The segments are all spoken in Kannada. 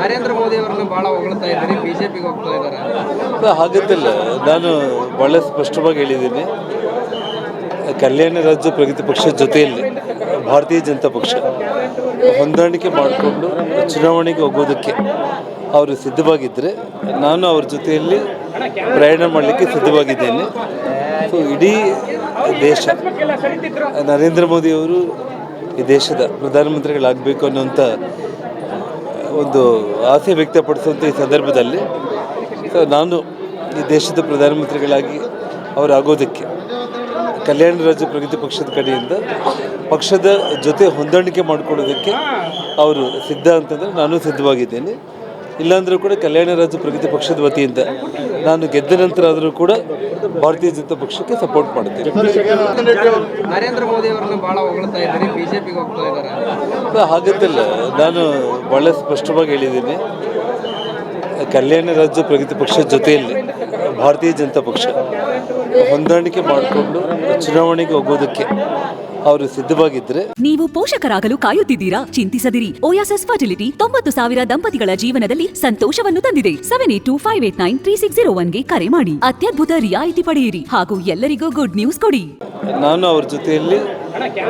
ನರೇಂದ್ರ ಮೋದಿ ಅವರನ್ನು ಬಹಳ ಹೊಗಳ್ತಾ ಇದ್ದಾರೆ, ಬಿಜೆಪಿಗೆ ಹೋಗ್ತಾ ಇದ್ದಾರೆ. ಹಾಗಂತಿಲ್ಲ. ನಾನು ಬಹಳ ಸ್ಪಷ್ಟವಾಗಿ ಹೇಳಿದ್ದೀನಿ. ಕಲ್ಯಾಣ ರಾಜ್ಯ ಪ್ರಗತಿ ಪಕ್ಷದ ಜೊತೆಯಲ್ಲಿ ಭಾರತೀಯ ಜನತಾ ಪಕ್ಷ ಹೊಂದಾಣಿಕೆ ಮಾಡಿಕೊಂಡು ಚುನಾವಣೆಗೆ ಹೋಗೋದಕ್ಕೆ ಅವರು ಸಿದ್ಧವಾಗಿದ್ದರೆ ನಾನು ಅವ್ರ ಜೊತೆಯಲ್ಲಿ ಪ್ರಯಾಣ ಮಾಡಲಿಕ್ಕೆ ಸಿದ್ಧವಾಗಿದ್ದೇನೆ. ಸೊ ಇಡೀ ದೇಶ, ನರೇಂದ್ರ ಮೋದಿಯವರು ಈ ದೇಶದ ಪ್ರಧಾನಮಂತ್ರಿಗಳಾಗಬೇಕು ಅನ್ನುವಂಥ ಒಂದು ಆಸೆ ವ್ಯಕ್ತಪಡಿಸುವಂಥ ಈ ಸಂದರ್ಭದಲ್ಲಿ. ಸೊ ನಾನು ಈ ದೇಶದ ಪ್ರಧಾನಮಂತ್ರಿಗಳಾಗಿ ಅವರು ಆಗೋದಕ್ಕೆ, ಕಲ್ಯಾಣ ರಾಜ್ಯ ಪ್ರಗತಿ ಪಕ್ಷದ ಕಡೆಯಿಂದ ಪಕ್ಷದ ಜೊತೆ ಹೊಂದಾಣಿಕೆ ಮಾಡಿಕೊಳ್ಳೋದಕ್ಕೆ ಅವರು ಸಿದ್ಧ ಅಂತಂದರೆ ನಾನು ಸಿದ್ಧವಾಗಿದ್ದೇನೆ. ಇಲ್ಲಾಂದರೂ ಕೂಡ ಕಲ್ಯಾಣ ರಾಜ್ಯ ಪ್ರಗತಿ ಪಕ್ಷದ ವತಿಯಿಂದ ನಾನು ಗೆದ್ದ ನಂತರ ಆದರೂ ಕೂಡ ಭಾರತೀಯ ಜನತಾ ಪಕ್ಷಕ್ಕೆ ಸಪೋರ್ಟ್ ಮಾಡ್ತೀನಿ ನರೇಂದ್ರ ಮೋದಿ ಅವರನ್ನು ಬಹಳ ಹೊಗಳ್ತಾ ಇದ್ದಾರೆ ಬಿಜೆಪಿಗೆ ಹೋಗ್ತಾ ಇದ್ದಾರೆ. ಅದು ಹಾಗಂತಿಲ್ಲ. ನಾನು ಭಾಳ ಸ್ಪಷ್ಟವಾಗಿ ಹೇಳಿದ್ದೀನಿ. ಕಲ್ಯಾಣ ರಾಜ್ಯ ಪ್ರಗತಿ ಪಕ್ಷದ ಜೊತೆಯಲ್ಲಿ ಭಾರತೀಯ ಜನತಾ ಪಕ್ಷ ಹೊಂದಾಣಿಕೆ ಮಾಡಿಕೊಂಡು ಚುನಾವಣೆಗೆ ಹೋಗೋದಕ್ಕೆ ಅವರು ಸಿದ್ಧವಾಗಿದ್ರೆ ನೀವು ಪೋಷಕರಾಗಲು ಕಾಯುತ್ತಿದ್ದೀರಾ? ಚಿಂತಿಸದಿರಿ. ಓಯಾಸಸ್ ಫರ್ಟಿಲಿಟಿ ತೊಂಬತ್ತು ಸಾವಿರ ದಂಪತಿಗಳ ಜೀವನದಲ್ಲಿ ಸಂತೋಷವನ್ನು ತಂದಿದೆ. Seven eight two five eight nine three six zero ಒನ್ಗೆ ಕರೆ ಮಾಡಿ. ಅತ್ಯದ್ಭುತ ರಿಯಾಯಿತಿ ಪಡೆಯಿರಿ. ಹಾಗೂ ಎಲ್ಲರಿಗೂ ಗುಡ್ ನ್ಯೂಸ್ ಕೊಡಿ. ನಾನು ಅವ್ರ ಜೊತೆಯಲ್ಲಿ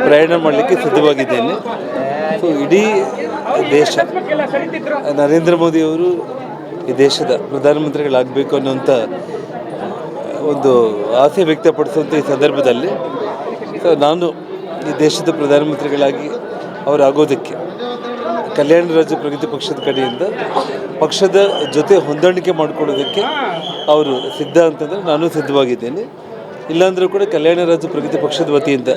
ಪ್ರಯಾಣ ಮಾಡಲಿಕ್ಕೆ ಸಿದ್ಧವಾಗಿದ್ದೇನೆ. ಸೊ ಇಡೀ ದೇಶ ನರೇಂದ್ರ ಮೋದಿಯವರು ಈ ದೇಶದ ಪ್ರಧಾನಮಂತ್ರಿಗಳಾಗಬೇಕು ಅನ್ನುವಂಥ ಒಂದು ಆಸೆ ವ್ಯಕ್ತಪಡಿಸುವಂಥ ಈ ಸಂದರ್ಭದಲ್ಲಿ, ಸೊ ನಾನು ಈ ದೇಶದ ಪ್ರಧಾನಮಂತ್ರಿಗಳಾಗಿ ಅವರು ಆಗೋದಕ್ಕೆ ಕಲ್ಯಾಣ ರಾಜ್ಯ ಪ್ರಗತಿ ಪಕ್ಷದ ಕಡೆಯಿಂದ ಪಕ್ಷದ ಜೊತೆ ಹೊಂದಾಣಿಕೆ ಮಾಡಿಕೊಳ್ಳೋದಕ್ಕೆ ಅವರು ಸಿದ್ಧ ಅಂತಂದರೆ ನಾನು ಸಿದ್ಧವಾಗಿದ್ದೇನೆ. ಇಲ್ಲಾಂದರೂ ಕೂಡ ಕಲ್ಯಾಣ ರಾಜ್ಯ ಪ್ರಗತಿ ಪಕ್ಷದ ವತಿಯಿಂದ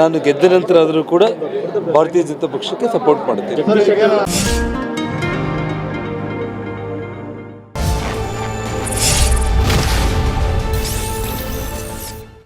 ನಾನು ಗೆದ್ದ ನಂತರ ಆದರೂ ಕೂಡ ಭಾರತೀಯ ಜನತಾ ಪಕ್ಷಕ್ಕೆ ಸಪೋರ್ಟ್ ಮಾಡ್ತೇನೆ